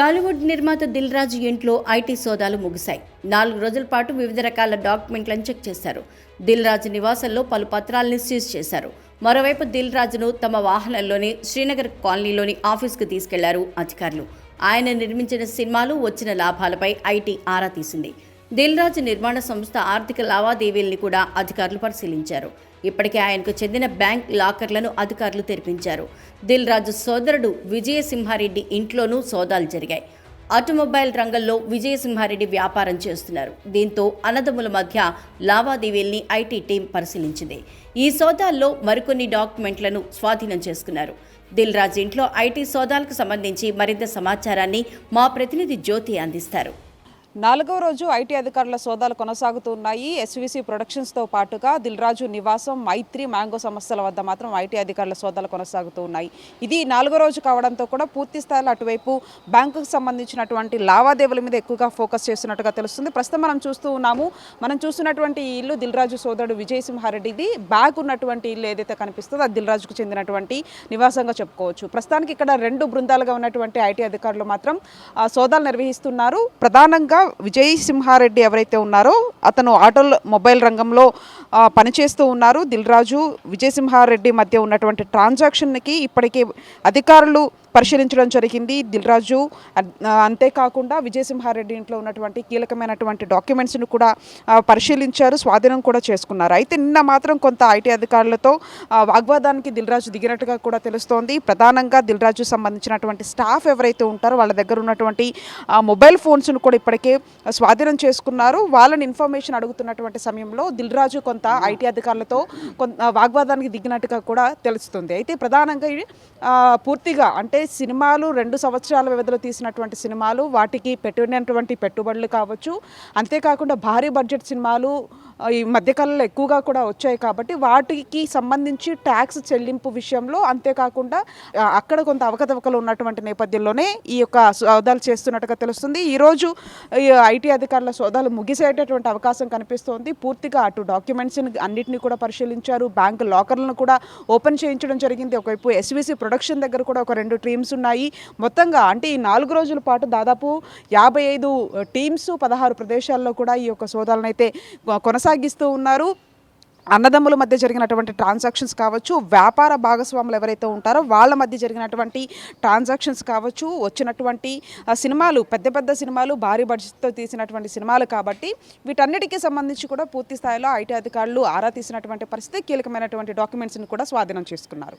టాలీవుడ్ నిర్మాత దిల్ రాజు ఇంట్లో ఐటీ సోదాలు ముగిశాయి. నాలుగు రోజుల పాటు వివిధ రకాల డాక్యుమెంట్లను చెక్ చేశారు. దిల్ రాజు నివాసంలో పలు పత్రాలను సీజ్ చేశారు. మరోవైపు దిల్ రాజును తమ వాహనంలోని శ్రీనగర్ కాలనీలోని ఆఫీస్కు తీసుకెళ్ళారు అధికారులు. ఆయన నిర్మించిన సినిమాలు వచ్చిన లాభాలపై ఐటీ ఆరా తీసింది. దిల్ రాజు నిర్మాణ సంస్థ ఆర్థిక లావాదేవీల్ని కూడా అధికారులు పరిశీలించారు. ఇప్పటికే ఆయనకు చెందిన బ్యాంక్ లాకర్లను అధికారులు తెరిపించారు. దిల్ రాజు సోదరుడు విజయసింహారెడ్డి ఇంట్లోనూ సోదాలు జరిగాయి. ఆటోమొబైల్ రంగంలో విజయసింహారెడ్డి వ్యాపారం చేస్తున్నారు. దీంతో అన్నదమ్ముల మధ్య లావాదేవీల్ని ఐటీ టీం పరిశీలించింది. ఈ సోదాల్లో మరికొన్ని డాక్యుమెంట్లను స్వాధీనం చేసుకున్నారు. దిల్రాజ్ ఇంట్లో ఐటీ సోదాలకు సంబంధించి మరింత సమాచారాన్ని మా ప్రతినిధి జ్యోతి అందిస్తారు. నాలుగవ రోజు ఐటీ అధికారుల సోదాలు కొనసాగుతున్నాయి. ఎస్వీసీ ప్రొడక్షన్స్తో పాటుగా దిల్రాజు నివాసం మైత్రి మ్యాంగో సంస్థల వద్ద మాత్రం ఐటీ అధికారుల సోదాలు కొనసాగుతూ ఉన్నాయి ఇది నాలుగో రోజు కావడంతో కూడా పూర్తి స్థాయిలో అటువైపు బ్యాంకుకు సంబంధించినటువంటి లావాదేవీల మీద ఎక్కువగా ఫోకస్ చేస్తున్నట్టుగా తెలుస్తుంది. ప్రస్తుతం మనం చూస్తూ ఉన్నాము. మనం చూస్తున్నటువంటి ఈ ఇల్లు దిల్రాజు సోదరుడు విజయసింహారెడ్డిది బ్యాగ్ ఉన్నటువంటి ఇల్లు ఏదైతే కనిపిస్తుందో అది దిల్రాజుకు చెందినటువంటి నివాసంగా చెప్పుకోవచ్చు. ప్రస్తుతానికి ఇక్కడ రెండు బృందాలుగా ఉన్నటువంటి ఐటీ అధికారులు మాత్రం సోదాలు నిర్వహిస్తున్నారు. ప్రధానంగా విజయ్ సింహారెడ్డి ఎవరైతే ఉన్నారో అతను ఆటోల్ మొబైల్ రంగంలో పనిచేస్తూ ఉన్నారు. దిల్రాజు విజయ్ సింహారెడ్డి మధ్య ఉన్నటువంటి ట్రాన్సాక్షన్కి ఇప్పటికే అధికారులు పరిశీలించడం జరిగింది. దిల్రాజు అంతేకాకుండా విజయసింహారెడ్డి ఇంట్లో ఉన్నటువంటి కీలకమైనటువంటి డాక్యుమెంట్స్ను కూడా పరిశీలించారు స్వాధీనం కూడా చేసుకున్నారు. అయితే నిన్న మాత్రం కొంత ఐటీ అధికారులతో వాగ్వాదానికి దిల్రాజు దిగినట్టుగా కూడా తెలుస్తోంది. ప్రధానంగా దిల్రాజు సంబంధించినటువంటి స్టాఫ్ ఎవరైతే ఉంటారో వాళ్ళ దగ్గర ఉన్నటువంటి మొబైల్ ఫోన్స్ను కూడా ఇప్పటికే స్వాధీనం చేసుకున్నారు. వాళ్ళని ఇన్ఫర్మేషన్ అడుగుతున్నటువంటి సమయంలో దిల్రాజు కొంత ఐటీ అధికారులతో కొంత వాగ్వాదానికి దిగినట్టుగా కూడా తెలుస్తుంది. అయితే ప్రధానంగా పూర్తిగా అంటే సినిమాలు రెండు సంవత్సరాల వ్యవధిలో తీసినటువంటి సినిమాలు వాటికి పెట్టినటువంటి పెట్టుబడులు కావచ్చు. అంతేకాకుండా భారీ బడ్జెట్ సినిమాలు ఈ మధ్యకాలంలో ఎక్కువగా కూడా వచ్చాయి కాబట్టి వాటికి సంబంధించి ట్యాక్స్ చెల్లింపు విషయంలో అంతేకాకుండా అక్కడ కొంత అవకతవకలు ఉన్నటువంటి నేపథ్యంలోనే ఈ యొక్క సోదాలు చేస్తున్నట్టుగా తెలుస్తుంది. ఈరోజు ఈ ఐటీ అధికారుల సోదాలు ముగిసేటటువంటి అవకాశం కనిపిస్తోంది. పూర్తిగా అటు డాక్యుమెంట్స్ అన్నింటినీ కూడా పరిశీలించారు. బ్యాంకు లాకర్లను కూడా ఓపెన్ చేయించడం జరిగింది. ఒకవైపు ఎస్విసి ప్రొడక్షన్ దగ్గర కూడా ఒక రెండు టీమ్స్ ఉన్నాయి. మొత్తంగా అంటే ఈ నాలుగు రోజుల పాటు దాదాపు యాభై ఐదు టీమ్స్ పదహారు ప్రదేశాల్లో కూడా ఈ యొక్క సోదాలను అయితే కొనసాగిస్తూ ఉన్నారు. అన్నదమ్ముల మధ్య జరిగినటువంటి ట్రాన్సాక్షన్స్ కావచ్చు వ్యాపార భాగస్వాములు ఎవరైతే ఉంటారో వాళ్ళ మధ్య జరిగినటువంటి ట్రాన్సాక్షన్స్ కావచ్చు వచ్చినటువంటి సినిమాలు పెద్ద పెద్ద సినిమాలు భారీ బడ్జెట్తో తీసినటువంటి సినిమాలు కాబట్టి వీటన్నిటికీ సంబంధించి కూడా పూర్తి స్థాయిలో ఐటీ అధికారులు ఆరా తీసినటువంటి పరిస్థితి కీలకమైనటువంటి డాక్యుమెంట్స్ని కూడా స్వాధీనం చేసుకున్నారు.